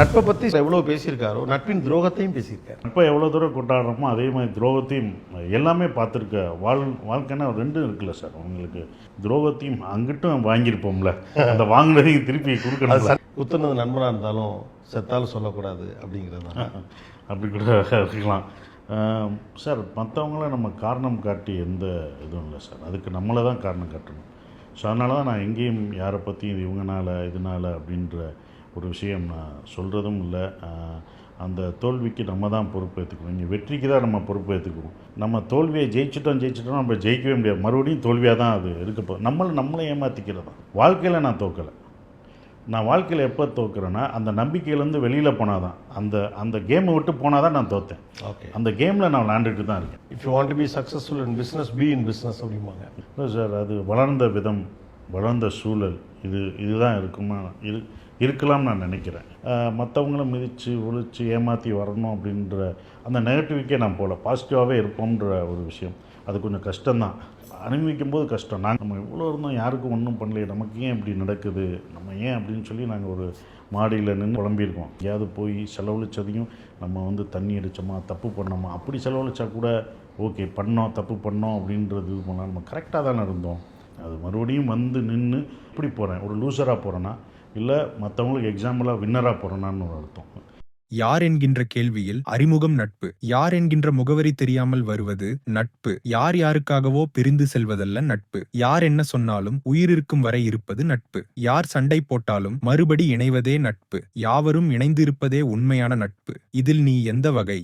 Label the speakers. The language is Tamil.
Speaker 1: நட்பை பற்றி எவ்வளோ பேசியிருக்காரோ நட்பின் துரோகத்தையும் பேசியிருக்காரு.
Speaker 2: இப்போ எவ்வளோ தூரம் கொண்டாடுறோமோ அதே மாதிரி துரோகத்தையும் எல்லாமே பார்த்துருக்க வாழ் வாழ்க்கைன்னா ரெண்டும் இருக்குல்ல சார். உங்களுக்கு துரோகத்தையும் அங்கிட்டும் வாங்கியிருப்போம்ல. அந்த வாங்கினதையும் திருப்பி கொடுக்கணும்
Speaker 1: குத்துனது நண்பனாக இருந்தாலும் செத்தாலும் சொல்லக்கூடாது அப்படிங்கிறது
Speaker 2: அப்படி கூட இருக்கலாம். சார் மற்றவங்கள நம்ம காரணம் காட்டி எந்த இதுவும் இல்லை சார். அதுக்கு நம்மளை தான் காரணம் காட்டணும். ஸோ அதனால தான் நான் எங்கேயும் யாரை பற்றியும் இது இவங்கனால இதனால அப்படின்ற ஒரு விஷயம் நான் சொல்கிறதும் இல்லை. அந்த தோல்விக்கு நம்ம தான் பொறுப்பு ஏற்றுக்கணும் இங்கே வெற்றிக்கு தான் நம்ம பொறுப்பு ஏற்றுக்கணும் நம்ம தோல்வியை ஜெயிச்சிட்டோம் ஜெயிச்சிட்டோம் நம்ம ஜெயிக்கவே முடியாது. மறுபடியும் தோல்வியாக தான் அது இருக்க போகுது. நம்மளை நம்மளை ஏமாற்றிக்கிறது தான். வாழ்க்கையில் நான் தோக்கலை. நான் வாழ்க்கையில் எப்போ தோக்குறேன்னா அந்த நம்பிக்கையிலேருந்து வெளியில் போனால் தான். அந்த அந்த கேமை விட்டு போனால் தான் நான் தோத்தேன்.
Speaker 1: ஓகே
Speaker 2: அந்த கேமில் நான் விளாண்டுட்டு தான் இருக்கேன்.
Speaker 1: If you want to be successful in business be in business அப்படிம்பாங்க.
Speaker 2: இல்லை சார் அது வளர்ந்த விதம். வளர்ந்த சூழல். இது இதுதான் இருக்குமா? இரு இருக்கலாம்னு நான் நினைக்கிறேன். மற்றவங்கள மிதித்து ஒழிச்சு ஏமாற்றி வரணும் அப்படின்ற அந்த நெகட்டிவிக்கே நான் போகல. பாசிட்டிவாகவே இருப்போம்ன்ற ஒரு விஷயம். அது கொஞ்சம் கஷ்டம்தான். அனுபவிக்கும் போது கஷ்டம். நாங்கள் நம்ம இவ்வளோ இருந்தோம் யாருக்கும் ஒன்றும் பண்ணலையே. நமக்கு ஏன் இப்படி நடக்குது? நம்ம ஏன் அப்படின்னு சொல்லி நாங்கள் ஒரு மாடியில் நின்று குழம்பியிருக்கோம் எங்கேயாவது போய் செலவழிச்சதையும் நம்ம வந்து தண்ணி அடித்தோமா தப்பு பண்ணோமா? அப்படி செலவழிச்சா கூட ஓகே பண்ணோம் தப்பு பண்ணோம் அப்படின்றது இது பண்ணலாம் நம்ம கரெக்டாக தானே இருந்தோம். அது மறுபடியும் வந்து நின்று இப்படி போகிறேன் ஒரு லூசராக போகிறேன்னா இல்லை மற்றவங்களுக்கு எக்ஸாம்பிளாக வின்னராக போகிறேன்னான்னு ஒரு அர்த்தம்.
Speaker 3: யார் என்கின்ற கேள்வியில் அறிமுகம் நட்பு. யார் என்கின்ற முகவரி தெரியாமல் வருவது நட்பு. யார் யாருக்காகவோ பிரிந்து செல்வதல்ல நட்பு. யார் என்ன சொன்னாலும் உயிரிருக்கும் வரை இருப்பது நட்பு. யார் சண்டை போட்டாலும் மறுபடி இணைவதே நட்பு. யாவரும் இணைந்திருப்பதே உண்மையான நட்பு. இதில் நீ எந்த வகை